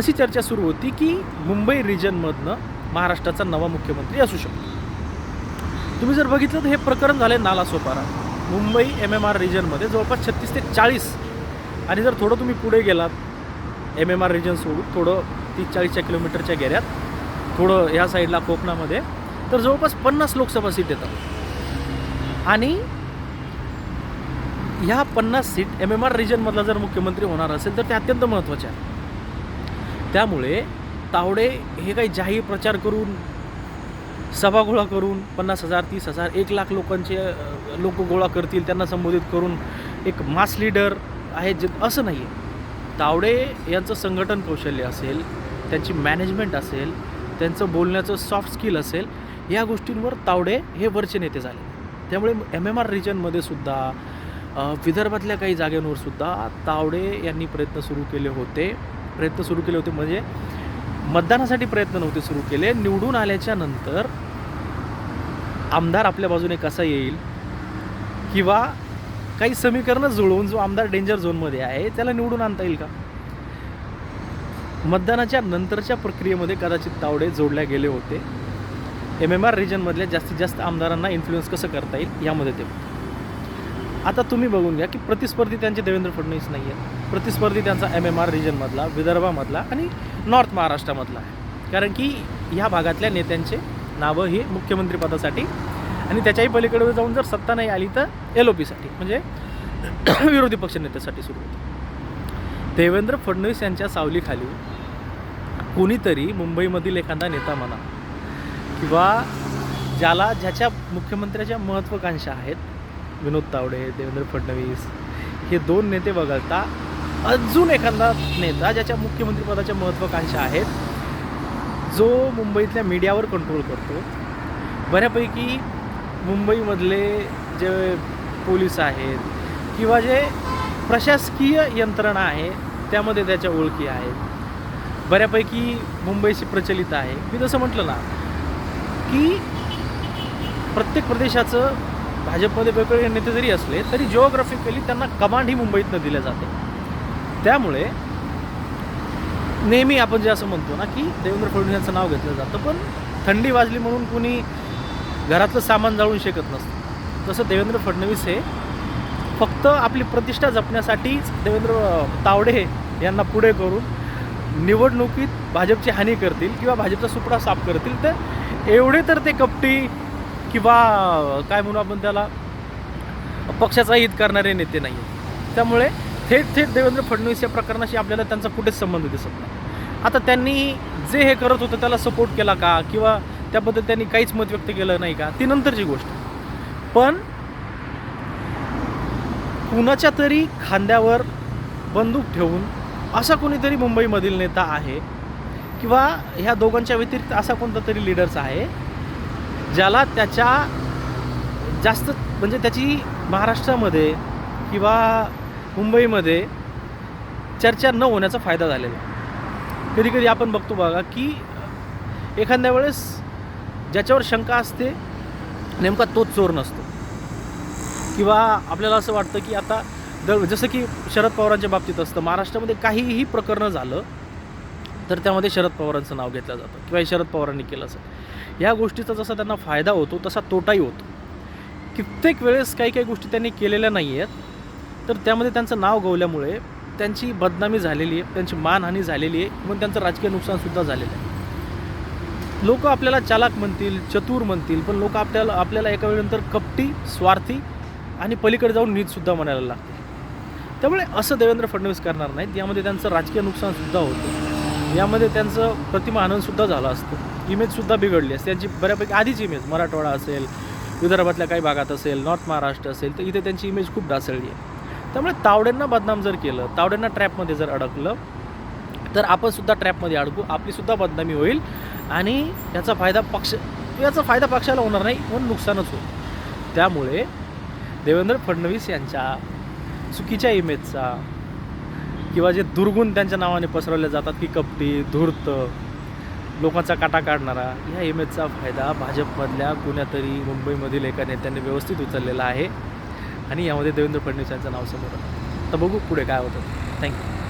अशी चर्चा सुरू होती की मुंबई रिजनमधनं महाराष्ट्राचा नवा मुख्यमंत्री असू शकतो. तुम्ही जर बघितलं तर हे प्रकरण झाले Nalasopara. Mumbai M M R रिजनमध्ये जवळपास छत्तीस ते चाळीस आणि जर थोडं तुम्ही पुढे गेलात एम एम आर रिजन सोडून थोडं तीस चाळीसच्या किलोमीटरच्या गेऱ्यात थोडं ह्या साईडला कोकणामध्ये तर जवळपास पन्नास लोकसभा सीट येतात. आणि ह्या पन्नास सीट एम एम आर रिजनमधला जर मुख्यमंत्री होणार असेल तर ते अत्यंत महत्त्वाचे आहे. त्यामुळे तावडे हे काही जाहीर प्रचार करून सभा गोळा करून पन्नास हजार तीस हजार एक लाख लोकांचे लोक गोळा करतील त्यांना संबोधित करून एक मास लीडर आहे जे असं नाही. आहे तावडे यांचं संघटन कौशल्य असेल त्यांची मॅनेजमेंट असेल त्यांचं बोलण्याचं सॉफ्ट स्किल असेल या गोष्टींवर तावडे हे वरचे नेते झाले. त्यामुळे एम एम आर रिजनमध्ये सुद्धा विदर्भातल्या काही जागांवर सुद्धा तावडे यांनी प्रयत्न सुरू केले होते. प्रयत्न सुरू केले होते. म्हणजे मतदानासाठी प्रयत्न नव्हते सुरू केले. निवडून आल्याच्यानंतर आमदार आपल्या बाजूने कसा येईल किंवा काही समीकरणं जुळवून जो आमदार डेंजर झोनमध्ये आहे त्याला निवडून आणता येईल का? मतदानाच्या नंतरच्या प्रक्रियेमध्ये कदाचित तावडे जोडल्या गेले होते. एम एम आर रिजनमधल्या जास्तीत जास्त आमदारांना इन्फ्लुएन्स कसं करता येईल यामध्ये ते होते. आता तुम्ही बघून घ्या की प्रतिस्पर्धी त्यांचे देवेंद्र फडणवीस नाही आहेत प्रतिस्पर्धी त्यांचा एम एम आर रिजनमधला विदर्भामधला आणि नॉर्थ महाराष्ट्रामधला आहे. कारण की ह्या भागातल्या नेत्यांचे नावं ही मुख्यमंत्रीपदासाठी आणि त्याच्याही पलीकडे जाऊन जर सत्ता नाही आली तर एल ओ पीसाठी म्हणजे विरोधी पक्षनेत्यासाठी सुरू होते. देवेंद्र फडणवीस यांच्या सावलीखाली कोणीतरी मुंबईमधील एखादा नेता म्हणा किंवा ज्याला ज्याच्या मुख्यमंत्र्याच्या महत्त्वाकांक्षा आहेत विनोद तावडे देवेंद्र फडणवीस हे दोन नेते वगळता अजून एखादा नेता ज्याच्या मुख्यमंत्रीपदाच्या महत्त्वाकांक्षा आहेत जो मुंबईतल्या मीडियावर कंट्रोल करतो. बऱ्यापैकी मुंबईमधले जे पोलीस आहेत किंवा जे प्रशासकीय यंत्रणा आहे त्यामध्ये त्याच्या ओळखी आहेत. बऱ्यापैकी मुंबईशी प्रचलित आहे. मी जसं म्हटलं ना की प्रत्येक प्रदेशाचं भाजपमध्ये वेगवेगळे नेते जरी असले तरी जिओग्राफिकली त्यांना कमांड ही मुंबईतनं दिल्या जाते. त्यामुळे नेहमी आपण जे असं म्हणतो ना की देवेंद्र फडणवीस यांचं नाव घेतलं जातं पण थंडी वाजली म्हणून कुणी घरातलं सामान जाळून शकत नसतं. तसं देवेंद्र फडणवीस हे फक्त आपली प्रतिष्ठा जपण्यासाठीच देवेंद्र तावडे यांना पुढे करून निवडणुकीत भाजपची हानी करतील किंवा भाजपचा सुपडा साफ करतील तर एवढे तर ते कपटी किंवा काय म्हणू आपण त्याला? पक्षाचा हित करणारे नेते नाही आहेत त्यामुळे थेट थेट देवेंद्र फडणवीस या प्रकरणाशी आपल्याला त्यांचा कुठेच संबंध दिसत नाही. आता त्यांनी जे हे करत होतं त्याला सपोर्ट केला का? किंवा त्याबद्दल त्यांनी काहीच मत व्यक्त केलं नाही का? ती नंतरची गोष्ट. पण कुणाच्या तरी खांद्यावर बंदूक ठेवून असा कोणीतरी मुंबईमधील नेता आहे किंवा ह्या दोघांच्या व्यतिरिक्त असा कोणता तरी लिडर्स आहे ज्याला त्याच्या जास्त म्हणजे त्याची महाराष्ट्रामध्ये किंवा मुंबईमध्ये चर्चा न होण्याचा फायदा झालेला कधी कधी आपण बघतो बघा की एखाद्या वेळेस ज्याच्यावर शंका असते नेमका तोच चोर नसतो. किंवा आपल्याला असं वाटतं की आता द जसं की शरद पवारांच्या बाबतीत असतं महाराष्ट्रामध्ये काहीही प्रकरणं झालं तर त्यामध्ये शरद पवारांचं नाव घेतलं जातं किंवा शरद पवारांनी केलं असेल. या गोष्टीचा जसा त्यांना फायदा होतो तसा तोटाही होतो. कित्येक वेळेस काही काही गोष्टी त्यांनी केलेल्या नाही आहेत तर त्यामध्ये त्यांचं नाव गवल्यामुळे त्यांची बदनामी झालेली आहे त्यांची मानहानी झालेली आहे पण त्यांचं राजकीय नुकसानसुद्धा झालेलं आहे. लोक आपल्याला चालाक म्हणतील चतुर म्हणतील पण लोक आपल्याला आपल्याला एका वेळेनंतर कपटी स्वार्थी आणि पलीकडे जाऊन नीतसुद्धा म्हणायला लागते त्यामुळे असं देवेंद्र फडणवीस करणार नाहीत यामध्ये त्यांचं राजकीय नुकसानसुद्धा होतं. यामध्ये त्यांचं प्रतिमा आनंदसुद्धा झाला असतं. इमेजसुद्धा बिघडली असते. त्यांची बऱ्यापैकी आधीच इमेज मराठवाडा असेल विदर्भातल्या काही भागात असेल नॉर्थ महाराष्ट्र असेल तर इथे त्यांची इमेज खूप ढासळली आहे. त्यामुळे तावड्यांना बदनाम जर केलं तावड्यांना ट्रॅपमध्ये जर अडकलं तर आपणसुद्धा ट्रॅपमध्ये अडकू आपलीसुद्धा बदनामी होईल आणि याचा फायदा पक्ष याचा फायदा पक्षाला होणार नाही पण नुकसानच होईल. त्यामुळे देवेंद्र फडणवीस यांच्या चुकीच्या इमेजचा किंवा जे दुर्गुण त्यांच्या नावाने पसरवले जातात की कपटी धूर्त लोकांचा काटा काढणारा ह्या इमेजचा फायदा भाजपमधल्या कुण्यातरी मुंबईमधील एका नेत्याने व्यवस्थित उचललेला आहे. आणि यामध्ये देवेंद्र फडणवीस यांचं नाव समोर तर बघू पुढे काय होतं. थँक्यू